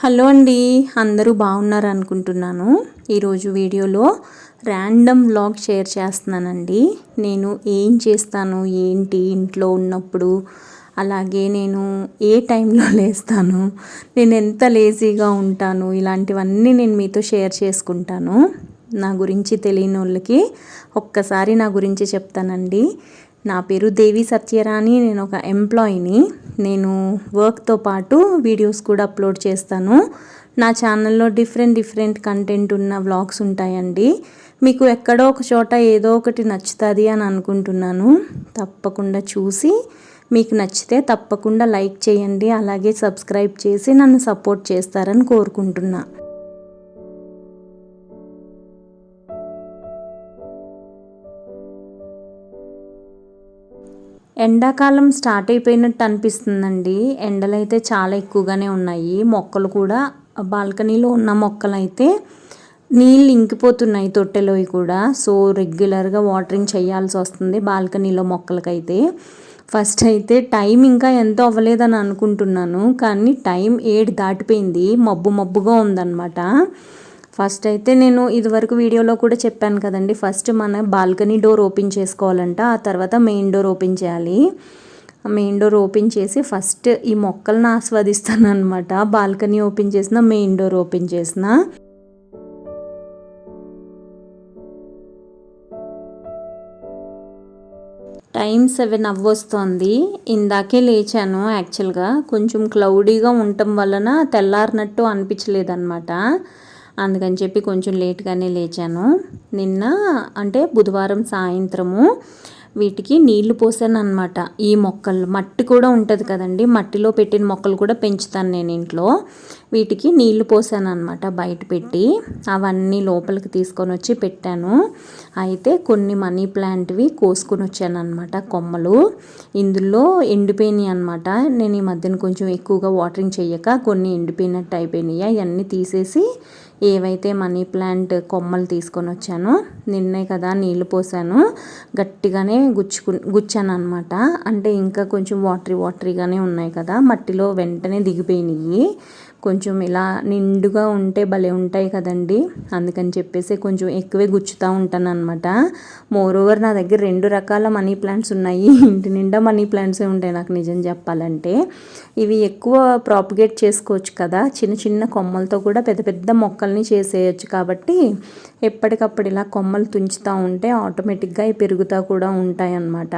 Hello అండి అందరూ బాగున్నారు అనుకుంటున్నాను. ఈరోజు వీడియోలో ర్యాండమ్ వ్లాగ్ షేర్ చేస్తున్నానండి. నేను ఏం చేస్తాను ఏంటి ఇంట్లో ఉన్నప్పుడు అలాగే నేను ఏ టైంలో లేస్తాను నేను ఎంత లేజీగా ఉంటాను ఇలాంటివన్నీ నేను మీతో షేర్ చేసుకుంటాను. నా గురించి తెలియని వాళ్ళకి ఒక్కసారి నా గురించి చెప్తానండి. నా పేరు దేవి సత్యరాణి నేను ఒక ఎంప్లాయీని. నేను వర్క్తో పాటు వీడియోస్ కూడా అప్లోడ్ చేస్తాను. నా ఛానల్లో డిఫరెంట్ డిఫరెంట్ కంటెంట్ ఉన్న వ్లాగ్స్ ఉంటాయండి. మీకు ఎక్కడో ఒక చోట ఏదో ఒకటి నచ్చుతుంది అని అనుకుంటున్నాను. తప్పకుండా చూసి మీకు నచ్చితే తప్పకుండా లైక్ చేయండి. అలాగే సబ్స్క్రైబ్ చేసి నన్ను సపోర్ట్ చేస్తారని కోరుకుంటున్నాను ఎండాకాలం స్టార్ట్ అయిపోయినట్టు అనిపిస్తుందండి. ఎండలు అయితే చాలా ఎక్కువగానే ఉన్నాయి. మొక్కలు కూడా బాల్కనీలో ఉన్న మొక్కలు అయితే నీళ్ళు ఇంకిపోతున్నాయి తొట్టెలోవి కూడా. సో రెగ్యులర్గా వాటరింగ్ చేయాల్సి వస్తుంది బాల్కనీలో మొక్కలకైతే. ఫస్ట్ అయితే టైం ఇంకా ఎంతో అవ్వలేదని అనుకుంటున్నాను. కానీ టైం ఏడు దాటిపోయింది. మబ్బు మబ్బుగా ఉందన్నమాట. ఫస్ట్ అయితే నేను ఇదివరకు వీడియోలో కూడా చెప్పాను కదండి ఫస్ట్ మన బాల్కనీ డోర్ ఓపెన్ చేసుకోవాలంట ఆ తర్వాత మెయిన్ డోర్ ఓపెన్ చేయాలి. మెయిన్ డోర్ ఓపెన్ చేసి ఫస్ట్ ఈ మొక్కలను ఆస్వాదిస్తాను అనమాట బాల్కనీ ఓపెన్ చేసిన మెయిన్ డోర్ ఓపెన్ చేసిన. టైం సెవెన్ అవ్వొస్తోంది. ఇందాకే లేచాను యాక్చువల్గా. కొంచెం క్లౌడీగా ఉండటం వలన తెల్లారినట్టు అనిపించలేదన్నమాట. అందుకని చెప్పి కొంచెం లేట్గానే లేచాను. నిన్న అంటే బుధవారం సాయంత్రము వీటికి నీళ్ళు పోసాను అనమాట ఈ మొక్కలు మట్టి కూడా ఉంటుంది కదండి. మట్టిలో పెట్టిన మొక్కలు కూడా పెంచుతాను నేను ఇంట్లో. వీటికి నీళ్ళు పోసాను అనమాట బయట పెట్టి. అవన్నీ లోపలికి తీసుకొని వచ్చి పెట్టాను. అయితే కొన్ని మనీ ప్లాంట్వి కోసుకొని వచ్చాను అనమాట కొమ్మలు. ఇందులో ఎండిపోయినాయి అనమాట నేను ఈ మధ్యన కొంచెం ఎక్కువగా వాటరింగ్ చేయక కొన్ని ఎండిపోయినట్టు అయిపోయినాయి. అవన్నీ తీసేసి ఏవైతే మనీ ప్లాంట్ కొమ్మలు తీసుకొని వచ్చానో నిన్నే కదా నీళ్ళు పోసాను. గట్టిగానే గుచ్చుకు గుచ్చాను అనమాట అంటే ఇంకా కొంచెం వాటరీ వాటరీగానే ఉన్నాయి కదా. మట్టిలో వెంటనే దిగిపోయినాయి. కొంచెం ఇలా నిండుగా ఉంటే భలే ఉంటాయి కదండి. అందుకని చెప్పేసి కొంచెం ఎక్కువే గుచ్చుతూ ఉంటాను అనమాట మోర్ ఓవర్ నా దగ్గర రెండు రకాల మనీ ప్లాంట్స్ ఉన్నాయి. ఇంటి నిండా మనీ ప్లాంట్సే ఉంటాయి నాకు నిజం చెప్పాలంటే. ఇవి ఎక్కువ ప్రాపగేట్ చేసుకోవచ్చు కదా. చిన్న చిన్న కొమ్మలతో కూడా పెద్ద పెద్ద మొక్కల్ని చేసేయచ్చు కాబట్టి ఎప్పటికప్పుడు ఇలా కొమ్మలు తుంచుతూ ఉంటే ఆటోమేటిక్గా ఇవి పెరుగుతూ కూడా ఉంటాయి అన్నమాట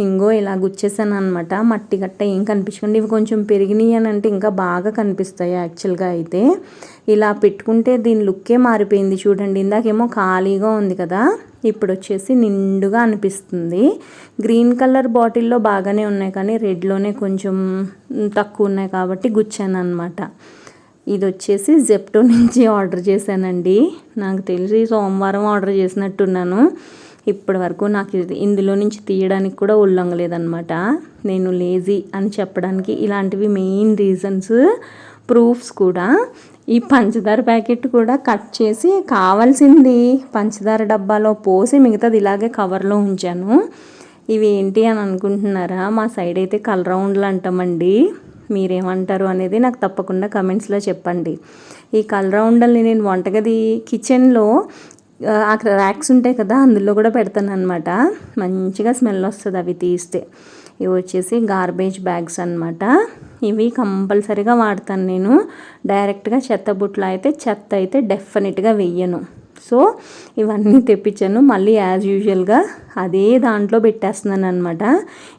ఇంగో ఇలా గుచ్చేసాను అనమాట మట్టి గట్ట ఏం కనిపించకుండా ఇవి కొంచెం పెరిగినాయి అని అంటే ఇంకా బాగా కనిపిస్తాయి. యాక్చువల్గా అయితే. ఇలా పెట్టుకుంటే దీని లుక్కే మారిపోయింది చూడండి. ఇందాకేమో ఖాళీగా ఉంది కదా. ఇప్పుడు వచ్చేసి నిండుగా అనిపిస్తుంది. గ్రీన్ కలర్ బాటిల్లో బాగానే ఉన్నాయి కానీ రెడ్లోనే కొంచెం తక్కువ ఉన్నాయి కాబట్టి గుచ్చాను అనమాట ఇది వచ్చేసి జెప్టో నుంచి ఆర్డర్ చేశానండి. నాకు తెలిసి సోమవారం ఆర్డర్ చేసినట్టున్నాను. ఇప్పటి వరకు నాకు ఇది ఇందులో నుంచి తీయడానికి కూడా ఉల్లంగలేదనమాట నేను లేజీ అని చెప్పడానికి ఇలాంటివి మెయిన్ రీజన్స్ ప్రూఫ్స్ కూడా. ఈ పంచదార ప్యాకెట్ కూడా కట్ చేసి కావాల్సింది పంచదార డబ్బాలో పోసి మిగతాది ఇలాగే కవర్లో ఉంచాను. ఇవి ఏంటి అని అనుకుంటున్నారా? మా సైడ్ అయితే కలరౌండ్లు అంటామండి. మీరేమంటారు అనేది నాకు తప్పకుండా కమెంట్స్లో చెప్పండి. ఈ కలరౌండల్ని నేను వంటగది కిచెన్లో ఆ ర్యాక్స్ ఉంటాయి కదా అందులో కూడా పెడతాను అనమాట మంచిగా స్మెల్ వస్తుంది అవి తీస్తే. ఇవి వచ్చేసి గార్బేజ్ బ్యాగ్స్ అనమాట ఇవి కంపల్సరీగా వాడతాను నేను. డైరెక్ట్గా చెత్త బుట్లో అయితే చెత్త అయితే డెఫినెట్గా వెయ్యను సో ఇవన్నీ తెప్పించాను. మళ్ళీ యాజ్ యూజువల్గా అదే దాంట్లో పెట్టేస్తున్నాను అనమాట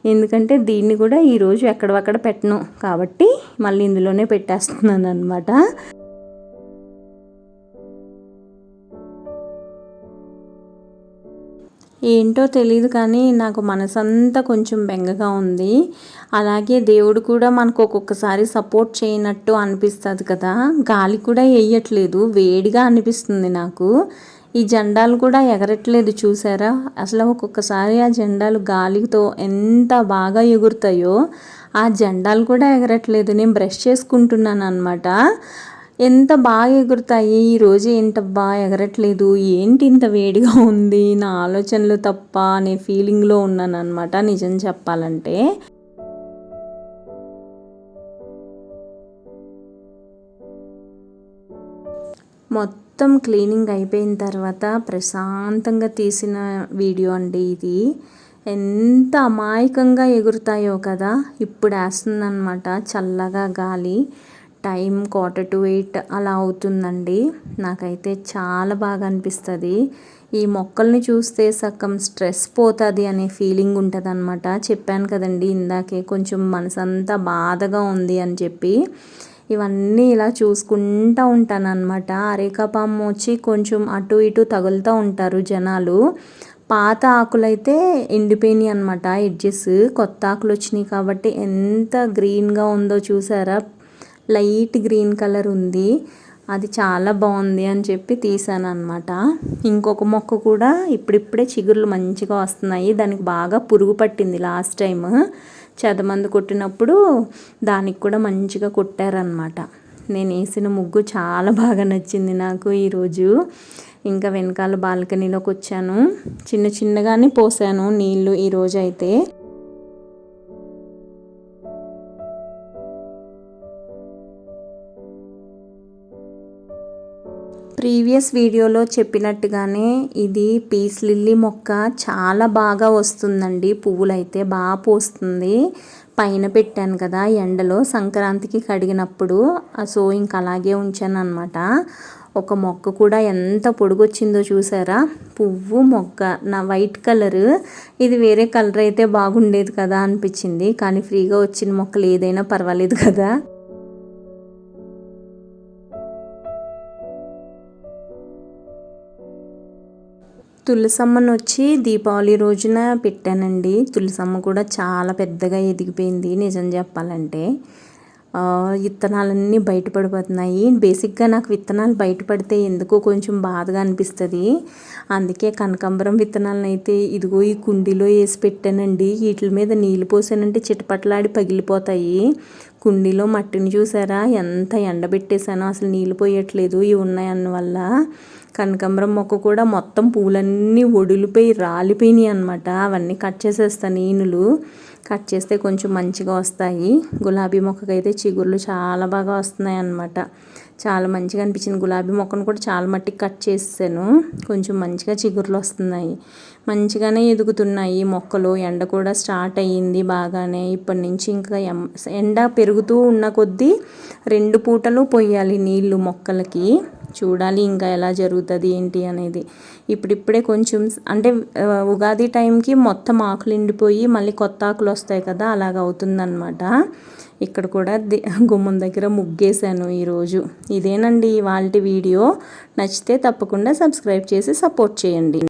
ఎందుకంటే దీన్ని కూడా ఈరోజు ఎక్కడ పెట్టను. కాబట్టి మళ్ళీ ఇందులోనే పెట్టేస్తున్నాను అనమాట ఏంటో తెలియదు కానీ నాకు మనసంతా కొంచెం బెంగగా ఉంది. అలాగే దేవుడు కూడా మనకు ఒక్కొక్కసారి సపోర్ట్ చేయనట్టు అనిపిస్తుంది కదా. గాలి కూడా వేయట్లేదు వేడిగా అనిపిస్తుంది నాకు. ఈ జెండాలు కూడా ఎగరట్లేదు చూసారా? అసలు ఒక్కొక్కసారి ఆ జెండాలు గాలితో ఎంత బాగా ఎగురుతాయో ఆ జెండాలు కూడా ఎగరట్లేదు. నేను బ్రష్ చేసుకుంటున్నాను అనమాట ఎంత బాగా ఎగురుతాయి? ఈరోజు ఏంటబ్బా ఎగరట్లేదు. ఏంటి ఇంత వేడిగా ఉంది? నా ఆలోచనలు తప్ప అనే ఫీలింగ్లో ఉన్నాను అనమాట నిజం చెప్పాలంటే. మొత్తం క్లీనింగ్ అయిపోయిన తర్వాత ప్రశాంతంగా తీసిన వీడియో అండి ఇది. ఎంత అమాయకంగా ఎగురుతాయో కదా? ఇప్పుడు వేస్తుందన్నమాట చల్లగా గాలి. టైం క్వార్టర్ టు ఎయిట్ అలా అవుతుందండి. నాకైతే చాలా బాగా అనిపిస్తుంది. ఈ మొక్కల్ని చూస్తే సగం స్ట్రెస్ పోతుంది అనే ఫీలింగ్ ఉంటుంది అనమాట చెప్పాను కదండి ఇందాకే కొంచెం మనసంతా బాధగా ఉంది అని చెప్పి. ఇవన్నీ ఇలా చూసుకుంటూ ఉంటాను అనమాట అరేకాపాము వచ్చి కొంచెం అటు ఇటు తగులుతూ ఉంటారు జనాలు. పాత ఆకులైతే ఎండిపోయినాయి అనమాట ఎడ్జెస్. కొత్త ఆకులు వచ్చినాయి కాబట్టి ఎంత గ్రీన్గా ఉందో చూసారా? లైట్ గ్రీన్ కలర్ ఉంది. అది చాలా బాగుంది అని చెప్పి తీసాను అనమాట ఇంకొక మొక్క కూడా ఇప్పుడిప్పుడే చిగుర్లు మంచిగా వస్తున్నాయి. దానికి బాగా పురుగు పట్టింది లాస్ట్ టైం చెదమందు కొట్టినప్పుడు దానికి కూడా మంచిగా కొట్టారనమాట నేను వేసిన ముగ్గు చాలా బాగా నచ్చింది నాకు ఈరోజు ఇంకా వెనకాల బాల్కనీలోకి వచ్చాను. చిన్న చిన్నగానే పోసాను నీళ్ళు ఈరోజు అయితే ప్రీవియస్ వీడియోలో చెప్పినట్టుగానే ఇది పీస్ లిల్లీ మొక్క చాలా బాగా వస్తుందండి. పువ్వులు అయితే బాగా పోస్తుంది. పైన పెట్టాను కదా ఎండలో సంక్రాంతికి కడిగినప్పుడు. సో ఇంక అలాగే ఉంచాను అనమాట ఒక మొక్క కూడా ఎంత పొడుగొచ్చిందో చూసారా? పువ్వు మొక్క. నా వైట్ కలర్. ఇది వేరే కలర్ అయితే బాగుండేది కదా అనిపించింది. కానీ ఫ్రీగా వచ్చిన మొక్కలు ఏదైనా పర్వాలేదు కదా. తులసమ్మను వచ్చి దీపావళి రోజున పెట్టానండి. తులసమ్మ కూడా చాలా పెద్దగా ఎదిగిపోయింది నిజం చెప్పాలంటే. విత్తనాలన్నీ బయటపడిపోతున్నాయి. బేసిక్గా నాకు విత్తనాలు బయటపడితే ఎందుకో కొంచెం బాధగా అనిపిస్తుంది. అందుకే కనకాంబరం విత్తనాలను అయితే ఇదిగో ఈ కుండీలో వేసి పెట్టానండి. వీటి మీద నీళ్ళు పోసానంటే చిటపట్లాడి పగిలిపోతాయి. కుండీలో మట్టిని చూసారా? ఎంత ఎండబెట్టేశానో అసలు నీళ్ళు పోయట్లేదు. ఇవి ఉన్నాయి వల్ల కనకాంబరం మొక్క కూడా మొత్తం పూలన్నీ ఒడిలిపోయి రాలిపోయినాయి అనమాట అవన్నీ కట్ చేసేస్తాను ఈనులు కట్ చేస్తే కొంచెం మంచిగా వస్తాయి. గులాబీ మొక్కకైతే చిగుర్లు చాలా బాగా వస్తున్నాయి అన్నమాట చాలా మంచిగా అనిపించింది. గులాబీ మొక్కను కూడా చాలా మట్టికి కట్ చేసాను కొంచెం మంచిగా చిగుర్లు వస్తున్నాయి. మంచిగానే ఎదుగుతున్నాయి మొక్కలు. ఎండ కూడా స్టార్ట్ అయ్యింది బాగానే. ఇప్పటి నుంచి ఇంకా ఎండ పెరుగుతూ ఉన్న కొద్దీ రెండు పూటలు పోయాలి నీళ్ళు మొక్కలకి. చూడాలి ఇంకా ఎలా జరుగుతుంది ఏంటి అనేది. ఇప్పుడిప్పుడే కొంచెం అంటే ఉగాది టైంకి మొత్తం ఆకులు ఎండిపోయి మళ్ళీ కొత్త ఆకులు వస్తాయి కదా అలాగ అవుతుందన్నమాట. ఇక్కడ కూడా గుమ్మం దగ్గర ముగ్గేశాను ఈరోజు. ఇదేనండి వాళ్ళ వీడియో. నచ్చితే తప్పకుండా సబ్స్క్రైబ్ చేసి సపోర్ట్ చేయండి.